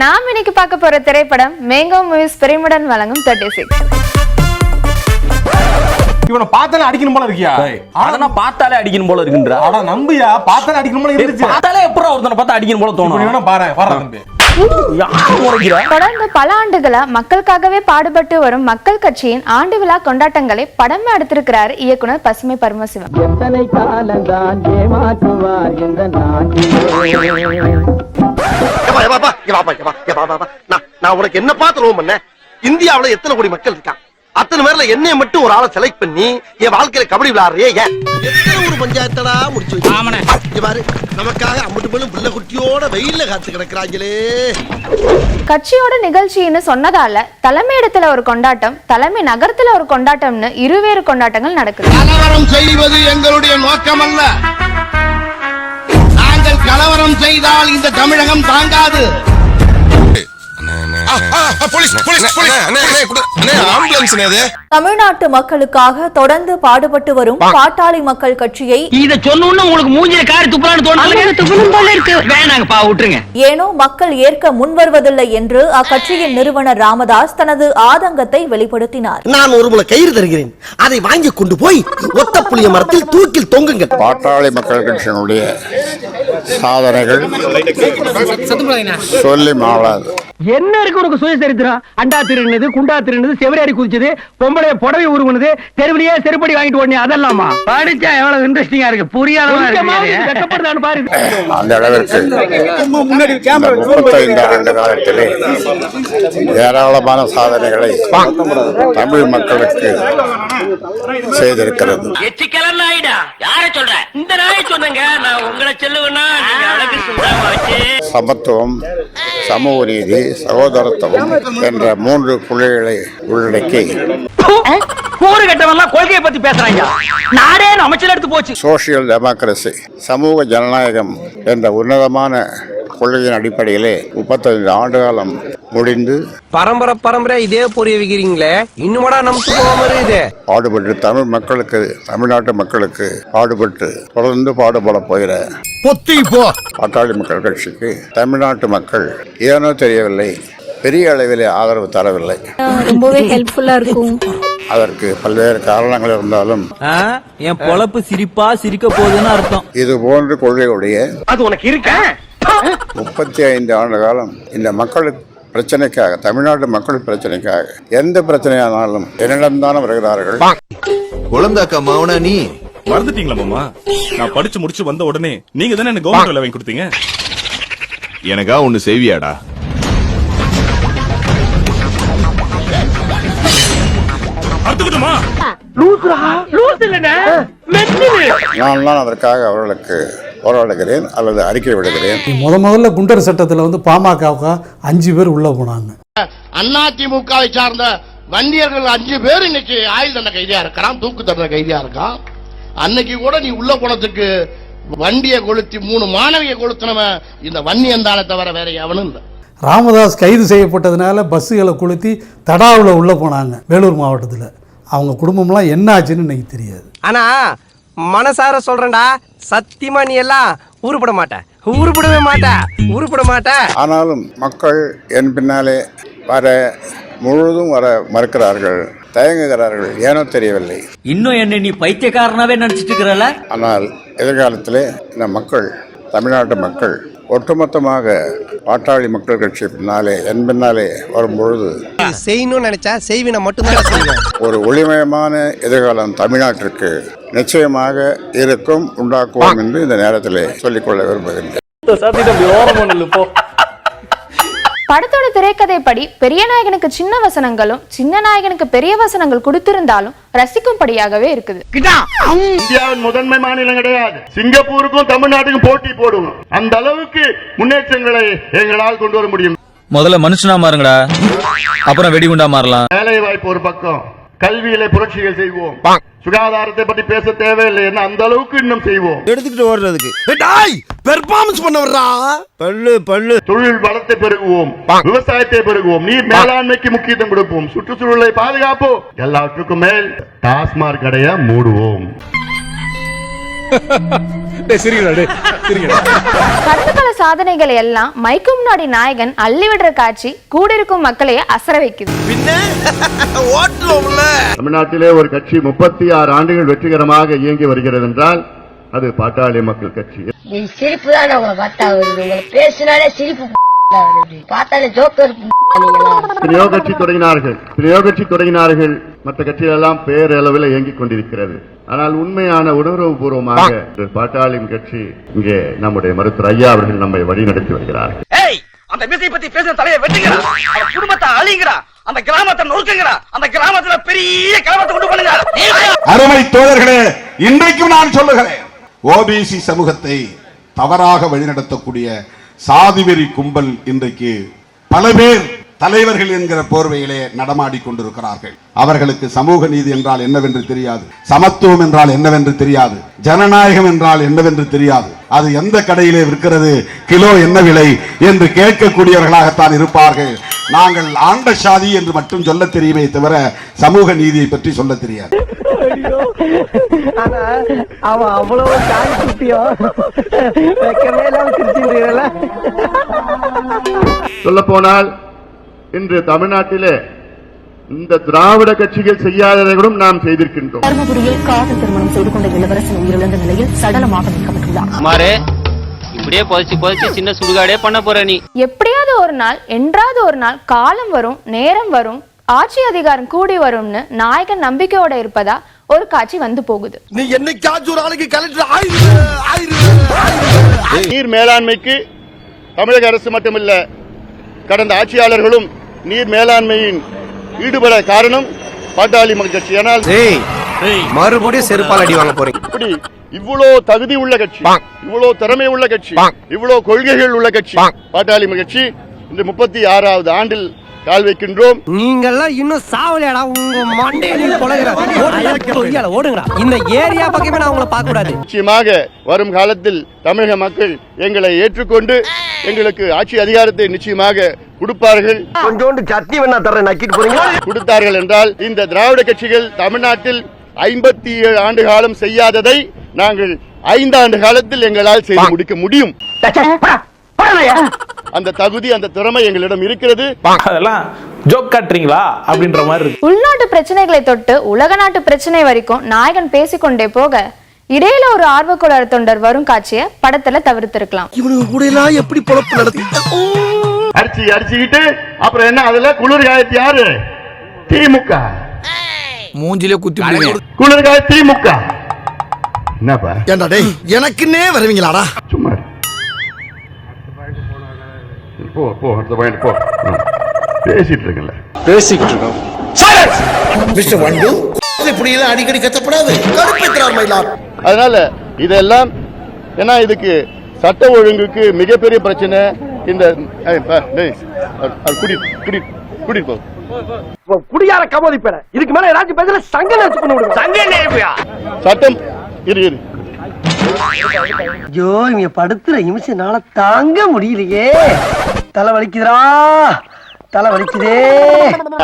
நாம் இன்னைக்கு பார்க்க போற திரைப்படம் மேங்கோ மூவிஸ் பெருமுடன் வழங்கும் தேர்ட்டி சிக்ஸ் இவனை பார்த்தாலே அடிக்கணும் போல இருக்கியா? அதெல்லாம் பார்த்தாலே அடிக்கணும் போல இருக்குன்றா? ஆனா நம்பியா? பார்த்தாலே அடிக்கணும் போல இருந்துச்சு. பார்த்தாலே எப்பறம் ஒருத்தனை பார்த்தா அடிக்கணும் போல தோணும்? வேணா பாரு பாரு தம்பி. தொடர்ந்து பல ஆண்டுகளா மக்களுக்காகவே பாடுபட்டு வரும் மக்கள் கட்சியின் ஆண்டு விழா கொண்டாட்டங்களை படமே எடுத்திருக்கிறார் இயக்குனர் பசுமை பரமசிவம். எத்தனை காலந்தான் ஏமாற்றுவார் இந்த நாட்டிலே. எப்பா, எப்பா, எப்பா. நான் நான் உனக்கு பண்ணேன்? இந்தியாவுல எத்தனை கோடி மக்கள் இருக்கான்? அத்தனை பேர்ல என்னைய மட்டும் ஒரு ஆளை செலக்ட் பண்ணி என் வாழ்க்கையில கபடி விளையாடுறியே ஏன்? எத்தனை ஒரு பஞ்சாயத்தடா முடிச்சு வச்சு? இங்க பாரு நமக்காக அம்மட்டு பேரும் பிள்ளை குட்டியோட வெயில்ல காத்து கிடக்குறாங்களே. கட்சியோட நிகழ்ச்சின்னு சொன்னதால தலைமையிடத்துல ஒரு கொண்டாட்டம் தலைமை நகரத்துல ஒரு கொண்டாட்டம்னு இருவேறு கொண்டாட்டங்கள் நடக்குது. கலவரம் செய்வது எங்களுடைய நோக்கமல்ல. நாங்கள் கலவரம் செய்தால் இந்த தமிழகம் தாங்காது. தமிழ்நாட்டு மக்களுக்காக தொடர்ந்து பாடுபட்டு வரும் பாட்டாளி மக்கள் கட்சியை இத சொன்ன உங்களுக்கு மூஞ்சில காரி துப்புறான்னு ஏனோ மக்கள் ஏற்க முன்வருவதில்லை என்று அக்கட்சியின் நிறுவனர் ராமதாஸ் தனது ஆதங்கத்தை வெளிப்படுத்தினார். நான் ஒரு கயிறு தருகிறேன். அதை வாங்கி கொண்டு போய் ஒத்த புளிய மரத்தில் தூக்கில் தொங்குங்கள். பாட்டாளி மக்கள் கட்சியினுடைய சாதனைகள் சொல்லி மாளாது என்ன இருக்கு உனக்கு சுயசரித்திரம்? அண்டா திருநது குண்டா திருநது செவரேறி குதிச்சது பொம்பளை புடவை உருவனது தெருவிலேயே செருப்படி வாங்கிட்டு ஓடனே அதெல்லாமா? படிச்சா எவ்வளவு இன்ட்ரெஸ்டிங்கா இருக்கு. புரியாத பாரு. அந்த அளவிற்கு முப்பத்தைந்து ஆண்டு காலத்திலே ஏராளமான சாதனைகளை தமிழ் மக்களுக்கு செய்திருக்கிறது. எச்சிக்கலன் நாயிடா யார சொல்ற? இந்த நாயை சொன்னங்க. நான் உங்களை சொல்லுவேன்னா நீங்க அழகு சுந்தரமாச்சு சமத்துவம் சமூக நீதி சகோதரத்துவம் என்ற மூன்று புள்ளிகளை உள்ளடக்கி கூறு கட்டவெல்லாம் கொள்கையை பத்தி பேசுறாங்க. நாடே அமைச்சர் எடுத்து போச்சு. சோசியல் டெமோக்ரஸி சமூக ஜனநாயகம் என்ற உன்னதமான கொள்கையின் அடிப்படையிலே முப்பத்தைந்து ஆண்டு காலம் முடிந்து பரம்பரை பரம்பரை இதே பொரிய வைக்கிறீங்களே. இன்னுமடா நமக்கு போகாம இருக்குது பாடுபட்டு தமிழ் மக்களுக்கு தமிழ்நாட்டு மக்களுக்கு பாடுபட்டு தொடர்ந்து பாடுபட போகிற பொத்தி போ. பாட்டாளி மக்கள் கட்சிக்கு தமிழ்நாட்டு மக்கள் ஏனோ தெரியவில்லை பெரிய அளவிலே ஆதரவு தரவில்லை. ரொம்பவே ஹெல்ப்ஃபுல்லா இருக்கும். அதற்கு பல்வேறு காரணங்கள் இருந்தாலும் என் பொழப்பு சிரிப்பா சிரிக்க போகுதுன்னு அர்த்தம். இது போன்ற கொள்கையுடைய அது உனக்கு இருக்கா? முப்பத்தி ஐந்து ஆண்டு காலம் இந்த மக்களுக்கு பிரச்சனைக்காக தமிழ்நாட்டு மக்கள் பிரச்சனைக்காக எந்த பிரச்சனையானாலும் என்னிடம்தான் வருகிறார்கள். குழந்தாக்கா மாவனா நீ? மறந்துட்டீங்களா மாமா? நான் படிச்சு முடிச்சு வந்த உடனே நீங்க தானே எனக்கு கவர்மெண்ட் வேலை வாங்கி கொடுத்தீங்க? எனக்கா ஒண்ணு செய்வியாடா? நான் தான் அதற்காக அவர்களுக்கு போராடுகிறேன் அல்லது அறிக்கை விடுகிறேன். முத முதல்ல குண்டர் சட்டத்தில் வந்து பாமகவுக்கு அஞ்சு பேர் உள்ள போனாங்க. அதிமுகவை சார்ந்த வண்டியர்கள் அஞ்சு பேர் இன்னைக்கு ஆயுள் தண்டனை கைதியா இருக்கிறான் தூக்கு தண்டனை கைதியா இருக்கான். அன்னைக்கு கூட நீ உள்ள போனதுக்கு வண்டியை கொளுத்தி மூணு மாணவியை கொளுத்தினவன் இந்த வன்னியந்தானே தவிர வேற எவனும் இல்லை. ராமதாஸ் கைது செய்யப்பட்டதுனால பஸ்ஸுகளை கொளுத்தி தடாவில் உள்ள போனாங்க வேலூர் மாவட்டத்தில். அவங்க குடும்பம்லாம் என்ன ஆச்சுன்னு இன்னைக்கு தெரியாது. ஆனா மனசார சொல்றேன்டா. சத்தியமா நீ எல்லாம் உருப்பட மாட்ட. உருப்படவே மாட்ட. உருப்பட மாட்ட. ஆனாலும் மக்கள் என் பின்னாலே வர முழுவதும் வர மறுக்கிறார்கள். தயங்குகிறார்கள். ஏனோ தெரியவில்லை. இன்னும் என்ன நீ பைத்தியக்காரனாவே நினைச்சிட்டு இருக்கிறல ஆனால் எதிர்காலத்திலே இந்த மக்கள் தமிழ்நாட்டு மக்கள் ஒட்டுமொத்தமாக பாட்டாளி மக்கள் கட்சி பின்னாலே என் பின்னாலே வரும்பொழுது செய்யணும்னு நினைச்சா செய்வினை மட்டும்தான் செய்வேன் ஒரு ஒளிமயமான எதிர்காலம் தமிழ்நாட்டிற்கு நிச்சயமாக இருக்கும் உண்டாக்குவோம் என்று இந்த நேரத்திலே சொல்லிக்கொள்ள விரும்புகின்றேன் படத்தோட திரைக்கதைப்படி பெரிய நாயகனுக்கு சின்ன வசனங்களும் சின்ன நாயகனுக்கு பெரிய வசனங்கள் கொடுத்திருந்தாலும் ரசிக்கும்படியாகவே இருக்குது. இந்தியாவின் முதன்மை மாநிலம் கிடையாது. சிங்கப்பூருக்கும் தமிழ்நாட்டுக்கும் போட்டி போடுவோம். அந்த அளவுக்கு முன்னேற்றங்களை எங்களால் கொண்டு வர முடியும். முதல்ல மனுஷனா மாறுங்கடா. அப்புறம் வெடிகுண்டா மாறலாம். வேலை வாய்ப்பு ஒரு பக்கம். கல்வியில புரட்சிகள் செய்வோம். சுகாதாரத்தை பற்றி பேச தேவையில்லை என்ன அந்த அளவுக்கு இன்னும் செய்வோம். எடுத்துக்கிட்டு ஓடுறதுக்கு. பெர்ஃபார்மன்ஸ் பண்ண வர்றா பல்லு பல்லு. தொழில் வளத்தை பெருகுவோம். விவசாயத்தை பெருகுவோம். நீர் மேலாண்மைக்கு முக்கியத்துவம் கொடுப்போம். சுற்றுச்சூழலை பாதுகாப்போம். எல்லாவற்றுக்கும் மேல் டாஸ்மாக் கடைய மூடுவோம். கடந்த கால சாதனைகளை எல்லாம் மைக்கு முன்னாடி நாயகன் அள்ளி விடுற காட்சி கூடியிருக்கும் மக்களையே அசர வைக்குது. தமிழ்நாட்டிலே ஒரு கட்சி முப்பத்தி ஆறு ஆண்டுகள் வெற்றிகரமாக இயங்கி வருகிறது என்றால் அது பாட்டாளி மக்கள் கட்சி. சிரிப்பு தான் உங்களை பார்த்தா வருது. உங்களை பேசினாலே சிரிப்பு வருது. பார்த்தாலே ஜோக்கர் எத்தனையோ கட்சி தொடங்கினார்கள். எத்தனையோ கட்சி தொடங்கினார்கள். மற்ற கட்சிகள் எல்லாம் பேரளவில் இயங்கிக் கொண்டிருக்கிறது. ஆனால் உண்மையான உணர்வு பூர்வமாக இந்த பாட்டாளி கட்சி இங்கே நம்முடைய மருத்துவர் ஐயா அவர்கள் நம்மை வழிநடத்தி வருகிறார்கள் ஏய் அந்த விசை பத்தி பேசுற தலையை வெட்டுங்கடா. அவன் குடும்பத்தை அழிங்கடா அந்த கிராமத்தை நொறுக்குங்கடா. அந்த கிராமத்துல பெரிய கிராமத்தை கொண்டு பண்ணுங்க அருமை தோழர்களே இன்றைக்கும் நான் சொல்லுகிறேன் ஓபிசி சமூகத்தை தவறாக வழிநடத்தக்கூடிய சாதிவெறி கும்பல் இன்றைக்கு பல பேர் தலைவர்கள் என்கிற போர்வையிலே நடமாடி கொண்டிருக்கிறார்கள். அவர்களுக்கு சமூக நீதி என்றால் என்னவென்று தெரியாது. சமத்துவம் என்றால் என்னவென்று தெரியாது. ஜனநாயகம் என்றால் என்னவென்று தெரியாது. அது எந்த கடையிலே விற்கிறது கிலோ என்ன விலை என்று கேட்கக்கூடியவர்களாகத்தான் இருப்பார்கள். நாங்கள் ஆண்ட சாதி என்று மட்டும் சொல்ல தெரியுமே தவிர சமூக நீதியை பற்றி சொல்ல தெரியாது. சொல்ல போனால் இன்று தமிழ்நாட்டிலே இந்த திராவிட கட்சிகள் செய்யாததை கூட நாம் செய்திருக்கின்றோம். தருமபுரியில் காதல் திருமணம் செய்து கொண்ட இளவரசன் உயிரிழந்த நிலையில் சடலமாக மீட்கப்பட்டுள்ளார். இப்படியே புதைச்சு புதைச்சு சின்ன சுடுகாடே பண்ண போற நீ. எப்படியாவது ஒரு நாள் என்றாவது ஒரு நாள் காலம் வரும் நேரம் வரும் ஆட்சி அதிகாரம் கூடி வரும்னு நாயகன் நம்பிக்கையோட இருப்பதா ஒரு காட்சி வந்து போகுது. நீ என்னைக்காச்சும் ஒரு ஆளுக்கு கலெக்டர் நீர் மேலாண்மைக்கு தமிழக அரசு மட்டுமில்ல கடந்த ஆட்சியாளர்களும் நீர் மேலாண்மையின் ஈடுபட காரணம் பாட்டாளி மக்கள் கட்சி. ஆனால் மறுபடியும் செருப்பால் அடி வாங்க போறீங்க. இப்படி இவ்வளோ தகுதி உள்ள கட்சி இவ்வளோ திறமை உள்ள கட்சி இவ்வளோ கொள்கைகள் உள்ள கட்சி பாட்டாளி கட்சி இந்த முப்பத்தி ஆறாவது ஆண்டில் கால் வைக்கின்றோம். நீங்கெல்லாம் இன்னும் சாவலையாடா உங்க மண்டையை நீ கொலைகிற ஓடுங்கடா. இந்த ஏரியா பக்கமே நான் உங்களை பார்க்க கூடாது நிச்சயமாக வரும் காலத்தில் தமிழக மக்கள் எங்களை ஏற்றுக்கொண்டு எங்களுக்கு ஆட்சி அதிகாரத்தை நிச்சயமாக கொடுப்பார்கள். கொஞ்சோண்டு சட்னி வேணா தரேன் நக்கிட்டு போறீங்க. கொடுத்தார்கள் என்றால் இந்த திராவிட கட்சிகள் தமிழ்நாட்டில் ஐம்பத்தி ஏழு ஆண்டு காலம் செய்யாததை நாங்கள் ஐந்தாண்டு காலத்தில் எங்களால் செய்து முடிக்க முடியும். அந்த தகுதி அந்த திறமை எங்களிடம் இருக்கிறது. அதெல்லாம் ஜோக் காட்டுறீங்களா? அப்படின்ற மாதிரி இருக்கு. உள்நாட்டு பிரச்சனைகளை தொட்டு உலக நாட்டு பிரச்சனை வரைக்கும் நாயகன் பேசிக்கொண்டே போக இடையில ஒரு ஆர்வக்குளர் தொண்டர் வரும் காட்சியை படத்துல தவிர்த்திருக்கலாம். இவனுக்கு கூட எல்லாம் எப்படி பொழப்பு நடத்தி அரிசி அரிசிக்கிட்டு அப்புறம் என்ன அதுல? குளிர் காயத்து யாரு? திமுக. மூஞ்சிலே குத்தி குளிர் காய திமுக. என்னப்பா? ஏண்டா டேய் எனக்குன்னே வருவீங்களாடா? சும்மா. போ போ அடுத்த பாயிண்ட் போ. பேசிட்டு இருக்கல மிஸ்டர் வண்டு இப்படி எல்லாம் அடிக்கடி கத்தப்படாது. கடுப்பேற்றார் மயிலார் அதனால இதெல்லாம் ஏன்னா இதுக்கு சட்ட ஒழுங்குக்கு மிகப்பெரிய பிரச்சனை. இந்த குடி குடி குடி போ. குடியார கமோதி பேர. இதுக்கு மேல ஏதாச்சும் பேசல சங்க நினைச்சு பண்ண விடுங்க. சங்க சட்டம் இரு இரு. ஐயோ இவங்க படுத்துற நிமிஷம்னால தாங்க முடியலையே. தலை வலிக்குதுடா. தலை வலிக்குதே.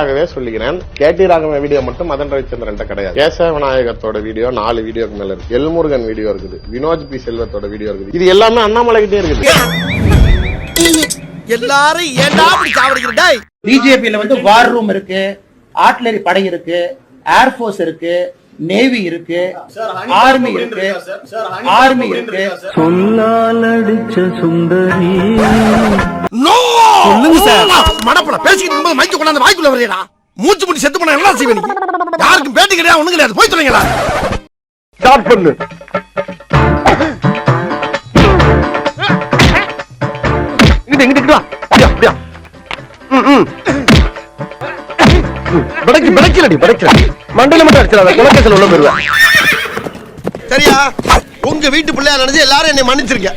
ஆகவே சொல்லுகிறேன். கேடி ராகவன் வீடியோ மட்டும் மதன் ரவிச்சந்திரன் கிடையாது. கேசவ விநாயகத்தோட வீடியோ நாலு வீடியோக்கு மேல இருக்கு. எல்முருகன் வீடியோ இருக்குது. வினோஜ் பி. செல்வத்தோட வீடியோ இருக்குது. இது எல்லாமே அண்ணாமலை கிட்டே இருக்குது. எல்லாரும் ஏண்டா அப்படி சாவடிக்கிற? டேய். பிஜேபியில வந்து வார் ரூம் இருக்கு. ஆர்ட்லரி படை இருக்கு. ஏர்போர்ஸ் இருக்கு. நேவி இருக்கு ஆர்மி இருக்கு ஆர்மி இருக்கு. நோ! சொல்லுங்க சார் மடப்பட. பேசிக்கிட்டு இருக்கும்போது மைக்க கொண்டாந்து வாய்க்குள்ள வரையடா மூச்சு முடி செத்து போனா என்ன செய்வே நீ? யாருக்கும் பேட்டி கிடையாது ஒண்ணும் கிடையாது. போய் சொல்லுங்கடா. ஸ்டார்ட் பண்ணு. இங்கிட்டு இங்கிட்டு வா. அப்படியா அப்படியா? ம், ம். பிடைக்கு பிடைக்கலடி பிடைக்கல மண்டையில மட்டும் அடிச்சிடாத குலக்கேசல் உள்ள போயிருவேன். சரியா? உங்க வீட்டு பிள்ளையா நினைச்சு எல்லாரும் என்னை மன்னிச்சிருங்க.